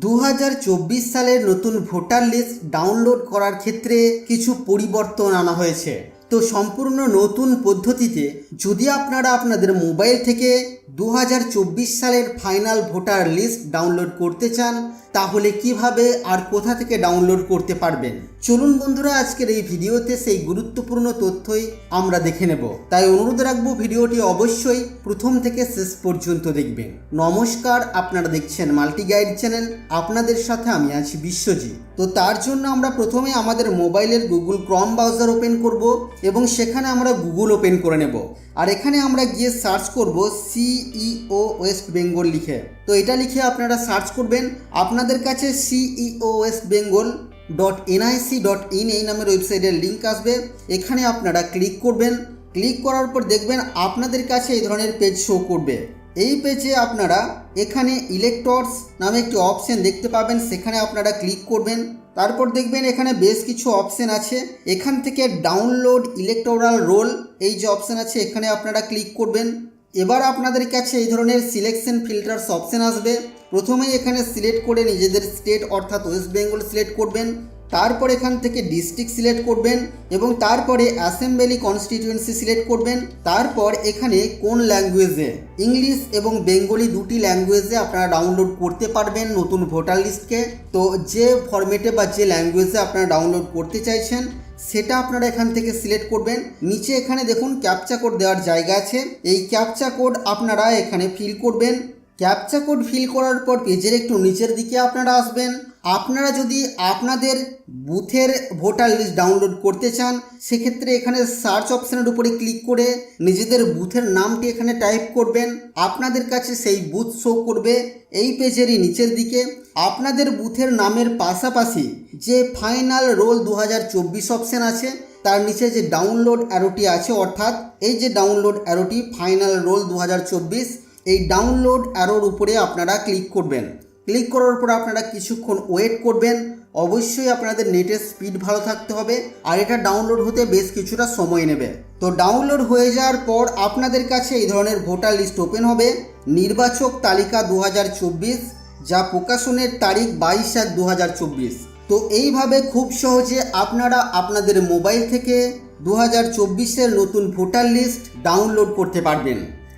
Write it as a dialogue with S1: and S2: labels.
S1: দু হাজার চব্বিশ সালের নতুন ভোটার লিস্ট ডাউনলোড করার ক্ষেত্রে কিছু পরিবর্তন আনা হয়েছে। তো সম্পূর্ণ নতুন পদ্ধতিতে যদি আপনারা আপনাদের মোবাইল থেকে দু হাজার চব্বিশ সালের ফাইনাল ভোটার লিস্ট ডাউনলোড করতে চান, তাহলে কীভাবে আর কোথা থেকে ডাউনলোড করতে পারবেন? চলুন বন্ধুরা, আজকের এই ভিডিওতে সেই গুরুত্বপূর্ণ তথ্যই আমরা দেখে নেব। তাই অনুরোধ রাখব, ভিডিওটি অবশ্যই প্রথম থেকে শেষ পর্যন্ত দেখবেন। নমস্কার, আপনারা দেখছেন মাল্টি গাইড চ্যানেল। আপনাদের সাথে আমি আছি বিশ্বজিৎ। তো তার জন্য আমরা প্রথমে আমাদের মোবাইলের গুগল ক্রম ব্রাউজার ওপেন করব। এবং সেখানে আমরা গুগল ওপেন করে নেব। আর এখানে আমরা গিয়ে সার্চ করব সিইও ওয়েস্ট বেঙ্গল লিখে। তো এটা লিখে আপনারা সার্চ করবেন। আপনাদের কাছে CEO West Bengal dot NIC dot in এই নামের ওয়েবসাইটের লিঙ্ক আসবে। এখানে আপনারা ক্লিক করবেন। ক্লিক করার পর দেখবেন আপনাদের কাছে এই ধরনের পেজ শো করবে। এই পেজে আপনারা এখানে ইলেকটর্স নামে একটি অপশন দেখতে পাবেন। সেখানে আপনারা ক্লিক করবেন। তারপর দেখবেন এখানে বেশ কিছু অপশন আছে। এখান থেকে ডাউনলোড ইলেকটোরাল রোল এই যে অপশন আছে, এখানে আপনারা ক্লিক করবেন। এবার আপনাদের কাছে এই ধরনের সিলেকশন ফিল্টার্স অপশন আসবে। প্রথমেই এখানে সিলেক্ট করে নিজেদের স্টেট অর্থাৎ ওয়েস্ট বেঙ্গল সিলেক্ট করবেন, তারপর এখান থেকে ডিস্ট্রিক্ট সিলেক্ট করবেন এবং তারপরে অ্যাসেম্বলি কনস্টিটিউয়েন্সি সিলেক্ট করবেন, তারপর এখানে কোন ল্যাঙ্গুয়েজে ইংলিশ এবং বেঙ্গলি দুটি ল্যাঙ্গুয়েজে আপনারা ডাউনলোড করতে পারবেন নতুন ভোটার লিস্টকে তো যে ফরম্যাটে বা যে ল্যাঙ্গুয়েজে আপনারা ডাউনলোড করতে চাইছেন সেটা আপনারা এখান থেকে সিলেক্ট করবেন। নিচে এখানে দেখুন ক্যাপচা কোড দেওয়ার জায়গা আছে। এই ক্যাপচা কোড আপনারা এখানে ফিল করবেন। ক্যাপচা কোড ফিল করার পর পেজের একটু নিচের দিকে আপনারা আসবেন। আপনারা যদি আপনাদের বুথের ভোটার লিস্ট ডাউনলোড করতে চান, সেক্ষেত্রে এখানে সার্চ অপশানের উপরে ক্লিক করে নিজেদের বুথের নামটি এখানে টাইপ করবেন। আপনাদের কাছে সেই বুথ শো করবে এই পেজেরই নিচের দিকে। আপনাদের বুথের নামের পাশাপাশি যে ফাইনাল রোল দু হাজার চব্বিশ অপশান আছে, তার নিচে যে ডাউনলোড অ্যারোটি আছে, অর্থাৎ এই যে ডাউনলোড অ্যারোটি ফাইনাল রোল দু হাজার চব্বিশ, এই ডাউনলোড অ্যারোর উপরে আপনারা ক্লিক করবেন। ক্লিক করার পর আপনারা কিছুক্ষণ ওয়েট করবেন। অবশ্যই আপনাদের নেটের স্পিড ভালো থাকতে হবে আর এটা ডাউনলোড হতে বেশ কিছুটা সময় নেবে। তো ডাউনলোড হয়ে যাওয়ার পর আপনাদের কাছে এই ধরনের ভোটার লিস্ট ওপেন হবে। নির্বাচক তালিকা দু হাজার চব্বিশ যা প্রকাশনের তারিখ বাইশ এক দু তো এইভাবে খুব সহজে আপনারা আপনাদের মোবাইল থেকে দু হাজার নতুন ভোটার লিস্ট ডাউনলোড করতে পারবেন।